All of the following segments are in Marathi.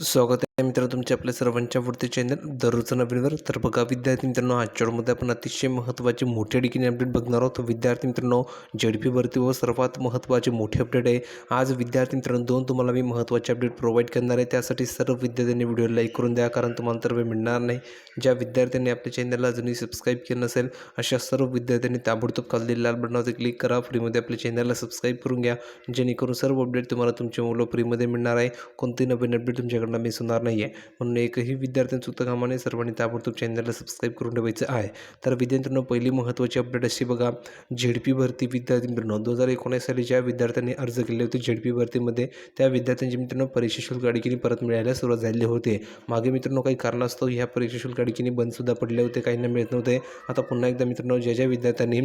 स्वागत आहे मित्र तुमच्या आपल्या सर्वांच्या आवडते चॅनल दररोजचं नवीनवर तर बघा विद्यार्थी मित्रांनो आजच्या आपण अतिशय महत्त्वाचे मोठ्या ठिकाणी अपडेट बघणार आहोत. विद्यार्थी मित्रांनो झेडपी भरती व सर्वात महत्त्वाचे मोठे अपडेट आहे. आज विद्यार्थी मित्रांनो दोन तुम्हाला मी महत्त्वाचे अपडेट प्रोव्हाइड करणार आहे. त्यासाठी सर्व विद्यार्थ्यांनी व्हिडिओ लाईक करून द्या कारण तुम्हाला तर वेळ मिळणार नाही. ज्या विद्यार्थ्यांनी आपल्या चॅनलला अजूनही सबस्क्राईब केलं नसेल अशा सर्व विद्यार्थ्यांनी ताबडतोब खाली लाल बटनावरती क्लिक करा. फ्रीमध्ये आपल्या चॅनलला सबस्क्राईब करून घ्या. जेणेकरून सर्व अपडेट तुम्हाला तुमच्या मुलं फ्रीमध्ये मिळणार आहे. कोणती नवीन अपडेट तुमच्याकडनं मिस होणार नाही नाही आहे म्हणून एकही विद्यार्थ्यांचं चुकता कामाने सर्वांनी ताबडतोब चॅनलला सबस्क्राईब करून ठेवायचं आहे. तर विद्यार्थ्यांना पहिली महत्त्वाची अपडेट अशी बघा. झेडपी भरती विद्यार्थी मित्रांनो दोन हजार एकोणीस साली ज्या विद्यार्थ्यांनी अर्ज केले होते झेडपी भरतीमध्ये त्या विद्यार्थ्यांची मित्रांनो परीक्षा शुल्क अडकीने परत मिळायला सुरुवात झालेली होती. मागे मित्रांनो काही कारणास्तव ह्या परीक्षा शुल्क अडकीने बंदसुद्धा पडले होते. काहींना मिळत नव्हते. आता पुन्हा एकदा मित्रांनो ज्या ज्या विद्यार्थ्यांनी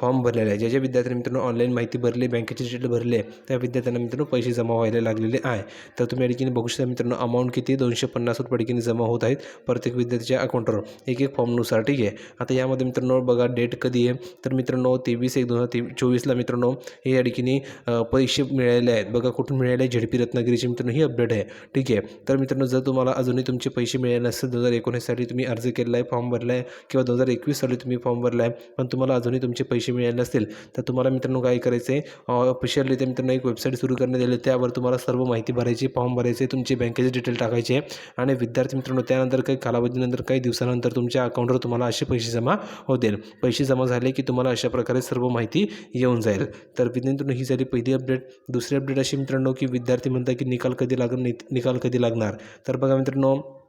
फॉर्म भरलेला आहे ज्या ज्या विद्यार्थ्यांनी मित्रांनो ऑनलाईन माहिती भरली बँकेचे डिटेल भरले त्या विद्यार्थ्यांना मित्रांनो पैसे जमा व्हायला लागलेले आहे. तर तुम्ही अडकीने बघू शकता मित्रांनो अमाऊंट किती दोनशे पन्नास पडकीने जमा होत आहेत प्रत्येक विद्यार्थ्याच्या अकाउंटवर एक एक फॉर्मनुसार ठीक आहे. आता यामध्ये मित्रांनो बघा डेट कधी आहे. तर मित्रांनो तेवीस एक दोन हजार ते चोवीसला मित्रांनो हे अडकीने पैसे मिळाले आहेत. बघा कुठून मिळाले आहे? झेडपी रत्नागिरीची मित्रांनो ही अपडेट आहे. ठीक आहे. तर मित्रांनो जर तुम्हाला अजूनही तुमचे पैसे मिळाले नसतील दोन हजार एकोणीससाठी तुम्ही अर्ज केला आहे फॉर्म भरला आहे किंवा दोन हजार एकवीस साली तुम्ही फॉर्म भरला आहे पण तुम्हाला अजूनही तुमचे पैसे मिळाले नसतील तर तुम्हाला मित्रांनो काय करायचं आहे? ऑफिशियली मित्रांनो एक वेबसाईट सुरू करण्यात आली त्यावर तुम्हाला सर्व माहिती भरायची फॉर्म भरायचे तुमचे बँकेचे डिटेल टाकायचे आणि विद्यार्थी मित्रांनो त्यानंतर काही कालावधीनंतर काही दिवसानंतर तुमच्या अकाउंटवर तुम्हाला असे पैसे जमा होतील. पैसे जमा झाले की तुम्हाला अशा प्रकारे सर्व माहिती येऊन जाईल. तर विद्यार्थी ही झाली पहिली अपडेट दुसरी अपडेट अशी मित्रांनो की विद्यार्थी म्हणतात की निकाल कधी लागणार निकाल कधी लागणार? तर बघा मित्रांनो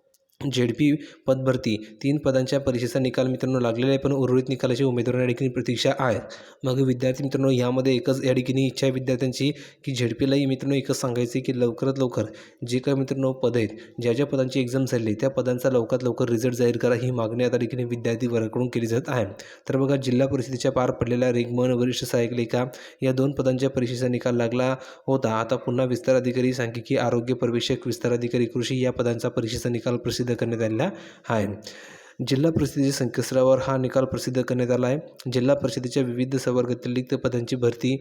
झेडपी पदभरती तीन पदांच्या परीक्षेचा निकाल मित्रांनो लागलेला आहे पण उर्वरित निकालाची उमेदवार या ठिकाणी प्रतीक्षा आहे. मग विद्यार्थी मित्रांनो यामध्ये एकच या ठिकाणी इच्छा आहे विद्यार्थ्यांची की झेडपीलाही मित्रांनो एकच सांगायचे की लवकरात लवकर जे काही मित्रांनो पद आहेत ज्या ज्या पदांची एक्झाम झाली त्या पदांचा लवकरात लवकर रिझल्ट जाहीर करा ही मागणी आता ठिकाणी विद्यार्थी वर्गाकडून केली जात आहे. तर बघा जिल्हा परिषदेच्या पार पडलेल्या रिगमन वरिष्ठ सहाय्यक लेखा या दोन पदांच्या परीक्षेचा निकाल लागला होता. आता पुन्हा विस्तार अधिकारी सांख्यिकी आरोग्य पर्यवेक्षक विस्तार अधिकारी कृषी या पदांचा परीक्षेचा निकाल प्रसिद्ध करण्यात आलेला आहे जिल्हा परिषदेच्या संकेतस्थळावर हा निकाल प्रसिद्ध करण्यात आला आहे. जिल्हा परिषदेच्या विविध संवर्गातील रिक्त पदांची भरती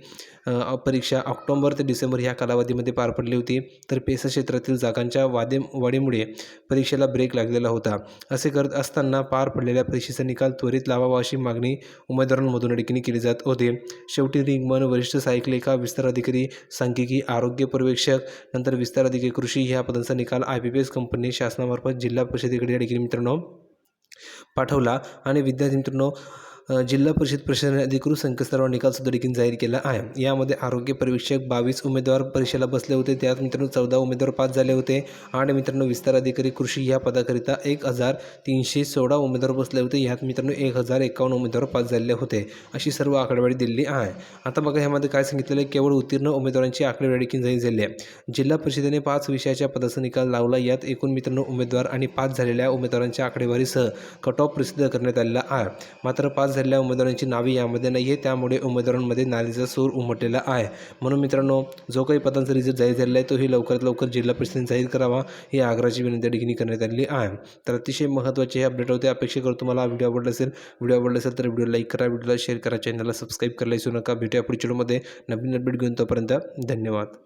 परीक्षा ऑक्टोबर ते डिसेंबर ह्या कालावधीमध्ये पार पडली होती. तर पेसा क्षेत्रातील जागांच्या वादे वाढीमुळे परीक्षेला ब्रेक लागलेला होता. असे करत असताना पार पडलेल्या परीक्षेचा निकाल त्वरित लावावा अशी मागणी उमेदवारांमधून अडकीने केली जात होते. शेवटी रिंगमन वरिष्ठ सहाय्यक लेखा विस्तार अधिकारी सांख्यिकी आरोग्य पर्यवेक्षक नंतर विस्तार अधिकारी कृषी ह्या पदांचा निकाल I P P S company शासनामार्फत जिल्हा परिषदेकडे या मित्रांनो पाठवला. आणि विद्यार्थी मित्रांनो जिल्हा परिषद प्रशासनाने अधिकृत संकेतस्थळावर निकालसुद्धा देखील जाहीर केला आहे. यामध्ये आरोग्य परीक्षक बावीस उमेदवार परीक्षेला बसले होते. त्यात मित्रांनो चौदा उमेदवार पास झाले होते आणि मित्रांनो विस्तार अधिकारी कृषी या पदाकरिता एक हजार तीनशे सोळा उमेदवार बसले होते. यात मित्रांनो एक हजार एकावन्न उमेदवार पास झालेले होते. अशी सर्व आकडेवारी दिलेली आहे. आता बघा ह्यामध्ये काय सांगितलेलं आहे. केवळ उत्तीर्ण उमेदवारांची आकडेवारी देखील जाहीर झाली आहे. जिल्हा परिषदेने पाच विषयाच्या पदाचा निकाल लावला. यात एकूण मित्रांनो उमेदवार आणि पास झालेल्या उमेदवारांच्या आकडेवारीसह कट ऑफ प्रसिद्ध करण्यात आलेला आहे. मात्र पाच झालेल्या उमेदवारांची नावे यामध्ये नाही आहे त्यामुळे उमेदवारांमध्ये नालीचा सूर उमटलेला आहे. म्हणून मित्रांनो जो काही पदांचा रिझल्ट जाहीर झालेला आहे तोही लवकरात लवकर जिल्हा परिषदेने जाहीर करावा ही आग्रहाची विनंती ठिकाणी करण्यात आलेली आहे. तर अतिशय महत्त्वाचे हे अपडेट होते. अपेक्षा करतो तुम्हाला व्हिडिओ आवडला असेल व्हिडिओ आवडला असेल तर व्हिडिओ लाईक करा व्हिडिओला शेअर करा चॅनलला सबस्क्राईब करायला विसरू नका. भेटूया पुढच्या व्हिडिओमध्ये. नवीन अपडेट घेऊन तोपर्यंत धन्यवाद.